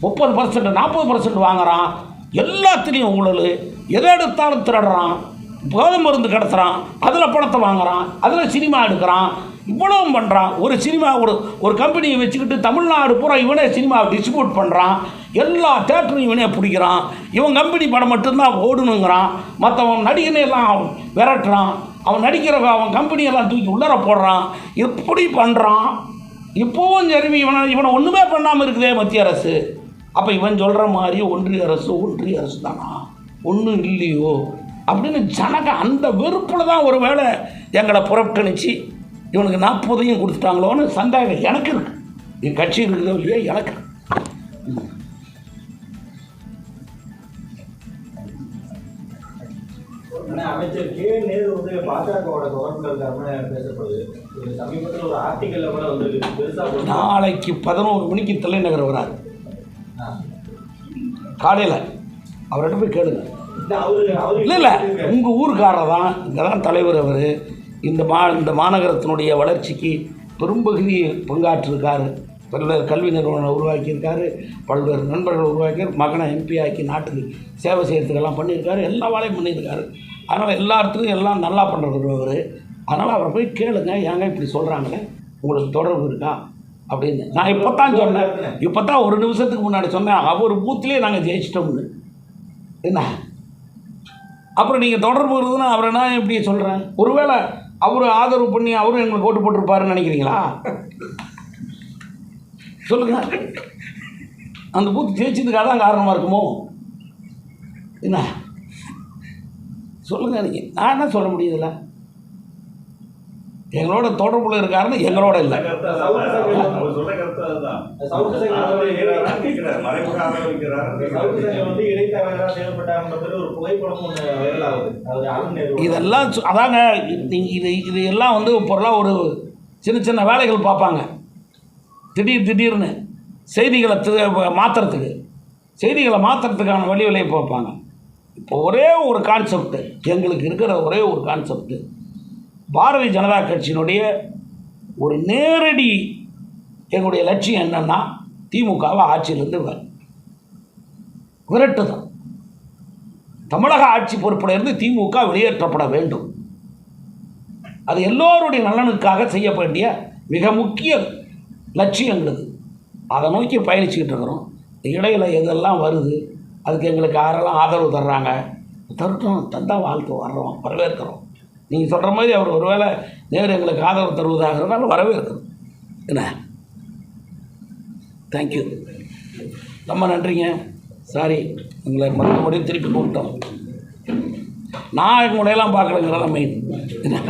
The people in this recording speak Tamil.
முப்பது பர்சன்ட் நாற்பது பர்சன்ட் வாங்குறான். எல்லாத்துலேயும் ஊழல். எதை எடுத்தாலும் திருடுறான். போதை மருந்து கடத்துறான். அதில் பணத்தை வாங்குறான். அதில் சினிமா எடுக்கிறான். இவ்வளவும் பண்ணுறான் ஒரு சினிமா ஒரு ஒரு கம்பெனியை வச்சுக்கிட்டு தமிழ்நாடு பூரா இவனே சினிமாவை டிஸ்ட்ரிபியூட் பண்ணுறான் எல்லா தேட்டரும் இவனே பிடிக்கிறான். இவன் கம்பெனி படம் மட்டும்தான் ஓடணுங்கிறான் மற்றவன் நடிகனை எல்லாம் விரட்டுறான். அவன் நடிக்கிற அவன் கம்பெனியெல்லாம் தூக்கி உள்ளர போடுறான். இப்படி பண்ணுறான் இப்போவும் சரி இவனை இவனை ஒன்றுமே பண்ணாமல் இருக்குதே மத்திய அரசு. அப்போ இவன் சொல்கிற மாதிரி ஒன்றிய அரசு ஒன்றிய அரசு தானா ஒன்றும் இல்லையோ? அப்படின்னு ஜனக அந்த வெறுப்பில் தான் ஒரு வேளை எங்களை புறக்கணிச்சு இவனுக்கு நாற்பதையும் கொடுத்துட்டாங்களோன்னு சந்தேகம் எனக்கு இருக்கு. என் கட்சி இருக்குதோ இல்லையோ எனக்கு அமைச்சர் கே. நேரு வந்து பாஜகவோட தொடர்புல இருக்காருன்னு பேசப்படுது. சமீபத்தில் ஒரு ஆர்டிக்கல்ல கூட வந்து நாளைக்கு பதினோரு மணிக்கு தலைநகர் வராரு. காலையில். அவர்கிட்ட போய் கேளுங்க. இல்லை இல்லை உங்கள் ஊருக்காரர் தான் இங்கே தான் தலைவர் அவர். இந்த மா இந்த மாநகரத்தினுடைய வளர்ச்சிக்கு பெரும்பகுதி பங்காற்றிருக்காரு. பல்வேறு கல்வி நிறுவனம் உருவாக்கியிருக்காரு. பல்வேறு நண்பர்கள் உருவாக்கி மகனை எம்பி ஆக்கி நாட்டுக்கு சேவை செய்கிறதுக்கெல்லாம் பண்ணியிருக்காரு. எல்லா வேலையும் பண்ணியிருக்காரு. அதனால் எல்லா இடத்துலையும் எல்லாம் நல்லா பண்ணுறது அவர். அதனால் அவரை போய் கேளுங்க. ஏங்க இப்படி சொல்கிறாங்களே உங்களுக்கு தொடர்பு இருக்கா? அப்படின்னு. நான் இப்போ தான் சொன்னேன். இப்போ தான் ஒரு நிமிஷத்துக்கு முன்னாடி சொன்னேன். அவர் பூத்துலேயே நாங்கள் ஜெயிச்சிட்டோம்னு. என்ன? அப்புறம் நீங்கள் தொடர்பு இருக்குதுன்னா அவரை நான் எப்படி சொல்கிறேன் ஒருவேளை அவரை ஆதரவு பண்ணி அவரும் எங்களுக்கு ஓட்டு போட்டிருப்பாருன்னு நினைக்கிறீங்களா? சொல்லுங்க. அந்த பூத்து ஜெயிச்சதுக்காக தான் காரணமாக இருக்குமோ? என்ன? சொல்லுங்கள் நீங்கள் நான் என்ன சொல்ல முடியுதுல்ல எங்களோட தொடர்புல இருக்காருன்னு எங்களோட இல்லை. இதெல்லாம் சு- அதாங்க இது இது எல்லாம் வந்து பொருளாக ஒரு சின்ன சின்ன வேலைகள் பார்ப்பாங்க. திடீர் திடீர்னு செய்திகளை மாற்றுறதுக்கு செய்திகளை மாற்றுறதுக்கான வழி வழியை பார்ப்பாங்க. இப்போ ஒரே ஒரு கான்செப்ட் எங்களுக்கு இருக்கிற ஒரே ஒரு கான்செப்ட்டு பாரதிய ஜனதா கட்சியினுடைய ஒரு நேரடி எங்களுடைய லட்சியம் என்னென்னா திமுகவை ஆட்சியிலேருந்து வ- விரட்டுதான் தமிழக ஆட்சி பொறுப்பில் இருந்து திமுக வெளியேற்றப்பட வேண்டும். அது எல்லோருடைய நலனுக்காக செய்ய வேண்டிய மிக முக்கிய லட்சியங்கிறது அதை நோக்கி பயணிச்சுக்கிட்டு இருக்கிறோம். இடையில் எதெல்லாம் வருது அதுக்கு எங்களுக்கு யாரெல்லாம் ஆதரவு தர்றாங்க? தரட்டும் தந்தா வாழ்த்து வர்றோம் வரவேற்கிறோம். நீங்கள் சொல்கிற மாதிரி அவர் ஒருவேளை நேரு எங்களுக்கு ஆதரவு தருவதாக இருந்தாலும் வரவேற்கிறோம் என்ன? தேங்க்யூ ரொம்ப நன்றிங்க. சாரி உங்களை மறுபடியும் திருப்பி கூப்பிட்டோம். நான் உங்களையெல்லாம் பார்க்கலங்கிறதான் மெயின் என்ன?